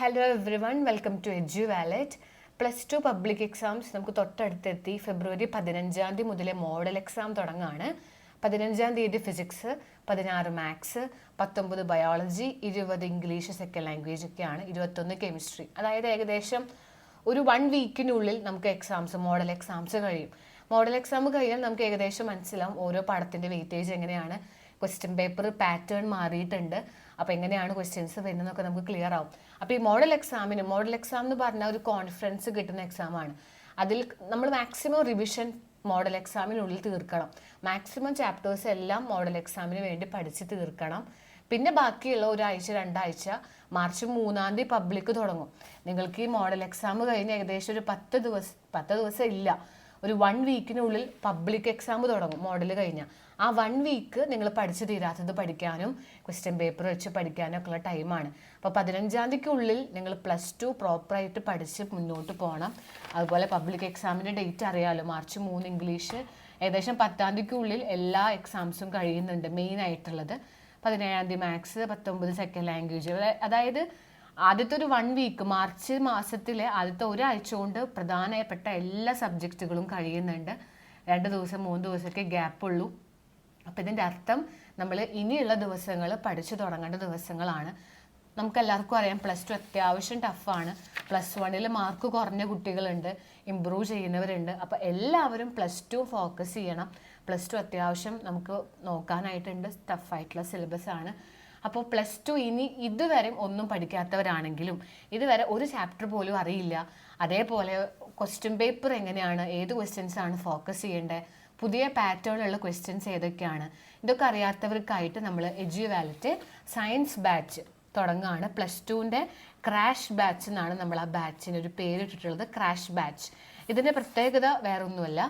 Hello everyone welcome to Edu Wallet plus two public exams നമുക്ക് തൊട്ടടുത്തെത്തി ഫെബ്രുവരി പതിനഞ്ചാം തീയതി മുതലേ മോഡൽ എക്സാം തുടങ്ങാണ്. പതിനഞ്ചാം തീയതി ഫിസിക്സ് പതിനാറ് മാത്സ് പത്തൊമ്പത് ബയോളജി ഇരുപത് ഇംഗ്ലീഷ് സെക്കൻഡ് ലാംഗ്വേജ് ഒക്കെയാണ്. ഇരുപത്തൊന്ന് കെമിസ്ട്രി അതായത് ഏകദേശം ഒരു വൺ വീക്കിനുള്ളിൽ നമുക്ക് എക്സാംസ് മോഡൽ എക്സാംസ് കഴിയും. മോഡൽ എക്സാം കഴിയാൻ നമുക്ക് ഏകദേശം മനസ്സിലാവും ഓരോ പാഠത്തിന്റെ വെയിറ്റേജ് എങ്ങനെയാണ്. ക്വസ്റ്റ്യൻ പേപ്പർ പാറ്റേൺ മാറിയിട്ടുണ്ട്. അപ്പോൾ എങ്ങനെയാണ് ക്വസ്റ്റ്യൻസ് വരുന്നതെന്നൊക്കെ നമുക്ക് ക്ലിയർ ആവും. അപ്പോൾ ഈ മോഡൽ എക്സാമിന് മോഡൽ എക്സാം എന്ന് പറഞ്ഞാൽ ഒരു കോൺഫിഡൻസ് കിട്ടുന്ന എക്സാമാണ് അതിൽ നമ്മൾ മാക്സിമം റിവിഷൻ മോഡൽ എക്സാമിനുള്ളിൽ തീർക്കണം. മാക്സിമം ചാപ്റ്റേഴ്സ് എല്ലാം മോഡൽ എക്സാമിന് വേണ്ടി പഠിച്ച് തീർക്കണം. പിന്നെ ബാക്കിയുള്ള ഒരാഴ്ച രണ്ടാഴ്ച മാർച്ച് മൂന്നാം തീയതി പബ്ലിക് തുടങ്ങും. നിങ്ങൾക്ക് ഈ മോഡൽ എക്സാം കഴിഞ്ഞ് ഏകദേശം ഒരു പത്ത് ദിവസം പത്ത് ദിവസം ഇല്ല. ഒരു വൺ വീക്കിനുള്ളിൽ പബ്ലിക് എക്സാം തുടങ്ങും മോഡൽ കഴിഞ്ഞാൽ ആ വൺ വീക്ക് നിങ്ങൾ പഠിച്ചു തീരാത്തത് പഠിക്കാനും ക്വസ്റ്റ്യൻ പേപ്പർ വെച്ച് പഠിക്കാനും ഒക്കെ ഉള്ള ടൈമാണ് അപ്പോൾ പതിനഞ്ചാം തീയതിക്കുള്ളിൽ നിങ്ങൾ പ്ലസ് ടു പ്രോപ്പറായിട്ട് പഠിച്ച് മുന്നോട്ട് പോകണം അതുപോലെ പബ്ലിക് എക്സാമിന്റെ ഡേറ്റ് അറിയാമല്ലോ മാർച്ച് മൂന്ന് ഇംഗ്ലീഷ്. ഏകദേശം പത്താം തീയതിക്കുള്ളിൽ എല്ലാ എക്സാംസും കഴിയുന്നുണ്ട് മെയിൻ ആയിട്ടുള്ളത്. പതിനേഴാം തീയതി മാത്സ് പത്തൊമ്പത് സെക്കൻഡ് ലാംഗ്വേജ് അതായത് ആദ്യത്തെ ഒരു വൺ വീക്ക് മാർച്ച് മാസത്തിലെ ആദ്യത്തെ ഒരാഴ്ച കൊണ്ട് പ്രധാനപ്പെട്ട എല്ലാ സബ്ജക്റ്റുകളും കഴിയുന്നുണ്ട്. രണ്ട് ദിവസം മൂന്ന് ദിവസമൊക്കെ ഗ്യാപ്പ് ഉള്ളൂ. അപ്പോൾ ഇതിന്റെ അർത്ഥം നമ്മൾ ഇനിയുള്ള ദിവസങ്ങൾ പഠിച്ചു തുടങ്ങേണ്ട ദിവസങ്ങളാണ്. നമുക്കെല്ലാവർക്കും അറിയാം പ്ലസ് ടു അത്യാവശ്യം ടഫാണ് പ്ലസ് വണ്ണിൽ മാർക്ക് കുറഞ്ഞ കുട്ടികളുണ്ട് ഇമ്പ്രൂവ് ചെയ്യുന്നവരുണ്ട്. അപ്പോൾ എല്ലാവരും പ്ലസ് ടു ഫോക്കസ് ചെയ്യണം. പ്ലസ് ടു അത്യാവശ്യം നമുക്ക് നോക്കാനായിട്ടുണ്ട്. ടഫായിട്ടുള്ള സിലബസ് ആണ്. അപ്പോൾ പ്ലസ് ടു ഇനി ഇതുവരെ ഒന്നും പഠിക്കാത്തവരാണെങ്കിലും ഇതുവരെ ഒരു ചാപ്റ്റർ പോലും അറിയില്ല. അതേപോലെ ക്വസ്റ്റ്യൻ പേപ്പർ എങ്ങനെയാണ്? ഏത് ക്വസ്റ്റ്യൻസ് ആണ് ഫോക്കസ് ചെയ്യേണ്ടത്? പുതിയ പാറ്റേണിലുള്ള ക്വസ്റ്റ്യൻസ് ഏതൊക്കെയാണ്? ഇതൊക്കെ അറിയാത്തവർക്കായിട്ട് നമ്മൾ എജു വാലറ്റ് സയൻസ് ബാച്ച് തുടങ്ങുകയാണ് പ്ലസ് ടുവിന്റെ ക്രാഷ് ബാച്ച് എന്നാണ് നമ്മൾ ആ ബാച്ചിന് ഒരു പേരിട്ടിട്ടുള്ളത് ക്രാഷ് ബാച്ച് ഇതിന്റെ പ്രത്യേകത വേറൊന്നുമല്ല.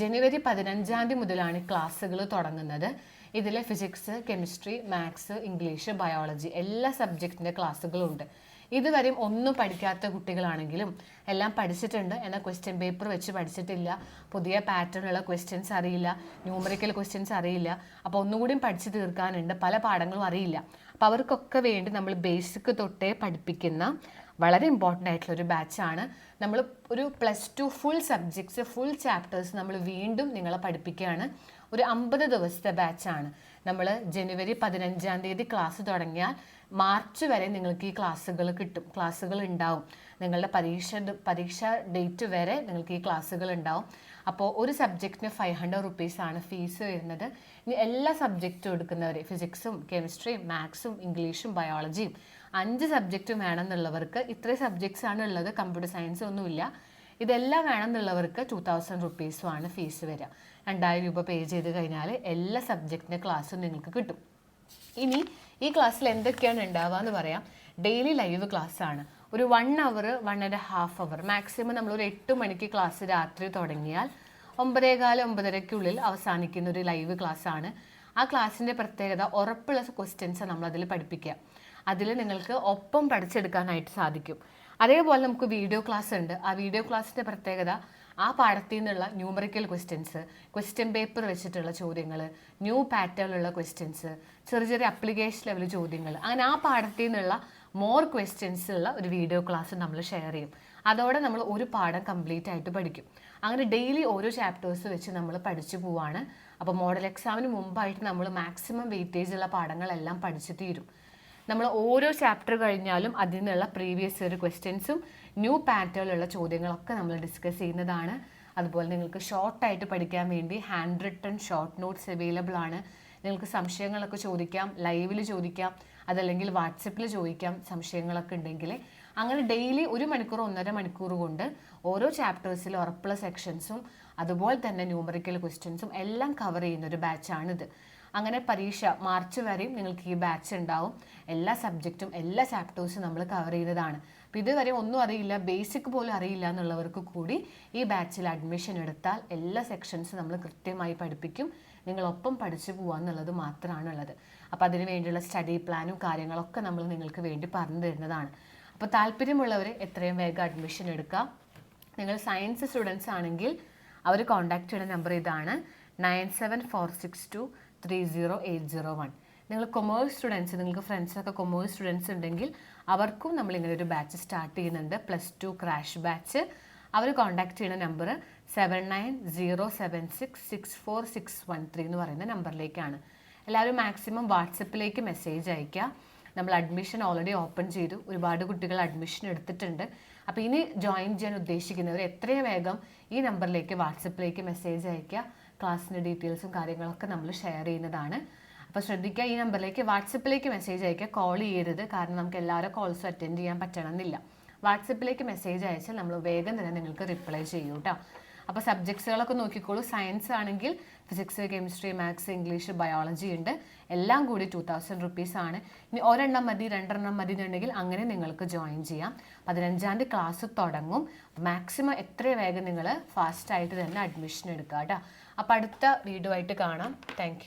ജനുവരി പതിനഞ്ചാം തീയതി മുതലാണ് ക്ലാസ്സുകൾ തുടങ്ങുന്നത്. ഇതിൽ physics chemistry maths English biology എല്ലാ സബ്ജക്റ്റിന്റെ ക്ലാസ്സുകളും ഉണ്ട് ഇതുവരെയും ഒന്നും പഠിക്കാത്ത കുട്ടികളാണെങ്കിലും എല്ലാം പഠിച്ചിട്ടുണ്ട്. എന്നാൽ ക്വസ്റ്റ്യൻ പേപ്പർ വെച്ച് പഠിച്ചിട്ടില്ല. പുതിയ പാറ്റേണുള്ള ക്വസ്റ്റ്യൻസ് അറിയില്ല. ന്യൂമറിക്കൽ ക്വസ്റ്റ്യൻസ് അറിയില്ല. അപ്പോൾ ഒന്നുകൂടിയും പഠിച്ചു തീർക്കാനുണ്ട്. പല പാഠങ്ങളും അറിയില്ല. അപ്പോൾ അവർക്കൊക്കെ വേണ്ടി നമ്മൾ ബേസിക് തൊട്ടേ പഠിപ്പിക്കുന്ന വളരെ ഇമ്പോർട്ടന്റ് ആയിട്ടുള്ള ഒരു ബാച്ചാണ് നമ്മൾ ഒരു plus two full subjects full chapters നമ്മൾ വീണ്ടും നിങ്ങളെ പഠിപ്പിക്കുകയാണ്. ഒരു അമ്പത് ദിവസത്തെ ബാച്ചാണ് നമ്മൾ ജനുവരി പതിനഞ്ചാം തീയതി ക്ലാസ് തുടങ്ങിയാൽ മാർച്ച് വരെ നിങ്ങൾക്ക് ഈ ക്ലാസ്സുകൾ കിട്ടും. ക്ലാസ്സുകൾ ഉണ്ടാവും. നിങ്ങളുടെ പരീക്ഷ പരീക്ഷ ഡേറ്റ് വരെ നിങ്ങൾക്ക് ഈ ക്ലാസ്സുകൾ ഉണ്ടാവും. അപ്പോൾ ഒരു സബ്ജക്റ്റിന് ഫൈവ് ഹൺഡ്രഡ് റുപ്പീസ് ആണ് ഫീസ് വരുന്നത്. ഇനി എല്ലാ സബ്ജക്റ്റും എടുക്കുന്നവർ ഫിസിക്സും കെമിസ്ട്രിയും മാത്സും ഇംഗ്ലീഷും ബയോളജിയും അഞ്ച് സബ്ജക്റ്റും വേണമെന്നുള്ളവർക്ക് ഇത്രയും സബ്ജക്ട്സ് ആണ് ഉള്ളത്. കമ്പ്യൂട്ടർ സയൻസ് ഒന്നുമില്ല. ഇതെല്ലാം വേണമെന്നുള്ളവർക്ക് ടു തൗസൻഡ് റുപ്പീസും ആണ് ഫീസ് വരിക. രണ്ടായിരം രൂപ പേ ചെയ്ത് കഴിഞ്ഞാൽ എല്ലാ സബ്ജക്റ്റിന്റെ ക്ലാസ്സും നിങ്ങൾക്ക് കിട്ടും. ഇനി ഈ ക്ലാസ്സിൽ എന്തൊക്കെയാണ് ഉണ്ടാവുക എന്ന് പറയാം. ഡെയിലി ലൈവ് ക്ലാസ് ആണ്. ഒരു one hour one and half hour maximum നമ്മൾ ഒരു എട്ട് മണിക്ക് ക്ലാസ് രാത്രി തുടങ്ങിയാൽ ഒമ്പതേകാൽ ഒമ്പതരയ്ക്കുള്ളിൽ അവസാനിക്കുന്ന ഒരു ലൈവ് ക്ലാസ് ആണ്. ആ ക്ലാസ്സിന്റെ പ്രത്യേകത ഉറപ്പുള്ള ക്വസ്റ്റ്യൻസ് നമ്മൾ അതിൽ പഠിപ്പിക്കുക. അതിൽ നിങ്ങൾക്ക് ഒപ്പം പഠിച്ചെടുക്കാനായിട്ട് സാധിക്കും. അതേപോലെ നമുക്ക് വീഡിയോ ക്ലാസ് ഉണ്ട്. ആ വീഡിയോ ക്ലാസ്സിന്റെ പ്രത്യേകത ആ പാഠത്തിൽ നിന്നുള്ള ന്യൂമറിക്കൽ ക്വസ്റ്റ്യൻസ് ക്വസ്റ്റ്യൻ പേപ്പർ വെച്ചിട്ടുള്ള ചോദ്യങ്ങൾ ന്യൂ പാറ്റേണിലുള്ള ക്വസ്റ്റ്യൻസ് ചെറിയ ചെറിയ അപ്ലിക്കേഷൻ ലെവൽ ചോദ്യങ്ങൾ അങ്ങനെ ആ പാഠത്തിൽ നിന്നുള്ള മോർ ക്വസ്റ്റ്യൻസ് ഉള്ള ഒരു വീഡിയോ ക്ലാസ് നമ്മൾ ഷെയർ ചെയ്യും. അതോടെ നമ്മൾ ഒരു പാഠം കംപ്ലീറ്റ് ആയിട്ട് പഠിക്കും. അങ്ങനെ ഡെയിലി ഓരോ ചാപ്റ്റേഴ്സ് വെച്ച് നമ്മൾ പഠിച്ചു പോവാണ്. അപ്പോൾ മോഡൽ എക്സാമിന് മുമ്പായിട്ട് നമ്മൾ മാക്സിമം വെയിറ്റേജ് ഉള്ള പാഠങ്ങളെല്ലാം പഠിച്ചു തീരും. നമ്മൾ ഓരോ ചാപ്റ്റർ കഴിഞ്ഞാലും അതിൽ നിന്നുള്ള പ്രീവിയസ് ഇയർ ക്വസ്റ്റ്യൻസും ന്യൂ പാറ്റേണിലുള്ള ചോദ്യങ്ങളൊക്കെ നമ്മൾ ഡിസ്കസ് ചെയ്യുന്നതാണ്. അതുപോലെ നിങ്ങൾക്ക് ഷോർട്ടായിട്ട് പഠിക്കാൻ വേണ്ടി hand written short notes available ആണ്. നിങ്ങൾക്ക് സംശയങ്ങളൊക്കെ ചോദിക്കാം ലൈവിൽ ചോദിക്കാം അതല്ലെങ്കിൽ വാട്സപ്പിൽ ചോദിക്കാം സംശയങ്ങളൊക്കെ ഉണ്ടെങ്കിൽ അങ്ങനെ ഡെയിലി ഒരു മണിക്കൂർ ഒന്നര മണിക്കൂർ കൊണ്ട് ഓരോ ചാപ്റ്റേഴ്സിലും ഉറപ്പുള്ള സെക്ഷൻസും അതുപോലെ തന്നെ ന്യൂമറിക്കൽ ക്വസ്റ്റ്യൻസും എല്ലാം കവർ ചെയ്യുന്ന ഒരു ബാച്ചാണിത് അങ്ങനെ പരീക്ഷ മാർച്ച് വരെയും നിങ്ങൾക്ക് ഈ ബാച്ച് ഉണ്ടാവും. എല്ലാ സബ്ജക്റ്റും എല്ലാ ചാപ്റ്റേഴ്സും നമ്മൾ കവർ ചെയ്തതാണ് അപ്പോൾ ഇതുവരെ ഒന്നും അറിയില്ല ബേസിക് പോലും അറിയില്ല എന്നുള്ളവർക്ക് കൂടി ഈ ബാച്ചിൽ അഡ്മിഷൻ എടുത്താൽ എല്ലാ സെക്ഷൻസും നമ്മൾ കൃത്യമായി പഠിപ്പിക്കും. നിങ്ങളൊപ്പം പഠിച്ചു പോകുക എന്നുള്ളത് മാത്രമാണ് ഉള്ളത് അപ്പോൾ അതിന് വേണ്ടിയുള്ള സ്റ്റഡി പ്ലാനും കാര്യങ്ങളൊക്കെ നമ്മൾ നിങ്ങൾക്ക് വേണ്ടി പറഞ്ഞു തരുന്നതാണ്. അപ്പോൾ താല്പര്യമുള്ളവർ എത്രയും വേഗം അഡ്മിഷൻ എടുക്കുക നിങ്ങൾ സയൻസ് സ്റ്റുഡൻസ് ആണെങ്കിൽ അവർ കോൺടാക്റ്റ് ചെയ്യുന്ന നമ്പർ ഇതാണ്. Nine seven four six two three zero eight zero one നിങ്ങൾ കൊമേഴ്സ് സ്റ്റുഡൻസ് നിങ്ങൾക്ക് ഫ്രണ്ട്സൊക്കെ കൊമേഴ്സ് സ്റ്റുഡൻസ് ഉണ്ടെങ്കിൽ അവർക്കും നമ്മളിങ്ങനെ ഒരു ബാച്ച് സ്റ്റാർട്ട് ചെയ്യുന്നുണ്ട്. പ്ലസ് ടു ക്രാഷ് ബാച്ച് അവർ കോൺടാക്ട് ചെയ്യുന്ന number seven nine zero seven six six four six one three എന്ന് പറയുന്ന നമ്പറിലേക്കാണ് എല്ലാവരും മാക്സിമം വാട്സപ്പിലേക്ക് മെസ്സേജ് അയയ്ക്കുക. നമ്മൾ അഡ്മിഷൻ ഓൾറെഡി ഓപ്പൺ ചെയ്തു. ഒരുപാട് കുട്ടികൾ അഡ്മിഷൻ എടുത്തിട്ടുണ്ട്. അപ്പോൾ ഇനി ജോയിൻ ചെയ്യാൻ ഉദ്ദേശിക്കുന്നവർ എത്രയും വേഗം ഈ നമ്പറിലേക്ക് വാട്സപ്പിലേക്ക് മെസ്സേജ് അയയ്ക്കുക. ക്ലാസ്സിന്റെ ഡീറ്റെയിൽസും കാര്യങ്ങളൊക്കെ നമ്മൾ ഷെയർ ചെയ്യുന്നതാണ്. അപ്പോൾ ശ്രദ്ധിക്കുക ഈ നമ്പറിലേക്ക് വാട്സപ്പിലേക്ക് മെസ്സേജ് അയയ്ക്കുക കോൾ ചെയ്യരുത്. കാരണം നമുക്ക് എല്ലാവരും കോൾസും അറ്റൻഡ് ചെയ്യാൻ പറ്റണമെന്നില്ല. വാട്സപ്പിലേക്ക് മെസ്സേജ് അയച്ചാൽ നമ്മൾ വേഗം തന്നെ നിങ്ങൾക്ക് റിപ്ലൈ ചെയ്യൂ കേട്ടോ അപ്പോൾ സബ്ജക്ട്സുകളൊക്കെ നോക്കിക്കോളൂ. സയൻസ് ആണെങ്കിൽ physics chemistry maths English biology ഉണ്ട്. എല്ലാം കൂടി ടു തൗസൻഡ് റുപ്പീസ് ആണ്. ഇനി ഒരെണ്ണം മതി രണ്ടെണ്ണം മതി എന്നുണ്ടെങ്കിൽ അങ്ങനെ നിങ്ങൾക്ക് ജോയിൻ ചെയ്യാം. പതിനഞ്ചാം തീയതി ക്ലാസ് തുടങ്ങും. മാക്സിമം എത്ര വേഗം നിങ്ങൾ ഫാസ്റ്റായിട്ട് തന്നെ അഡ്മിഷൻ എടുക്കുക കേട്ടോ. അപ്പോൾ അടുത്ത വീഡിയോ ആയിട്ട് കാണാം. താങ്ക്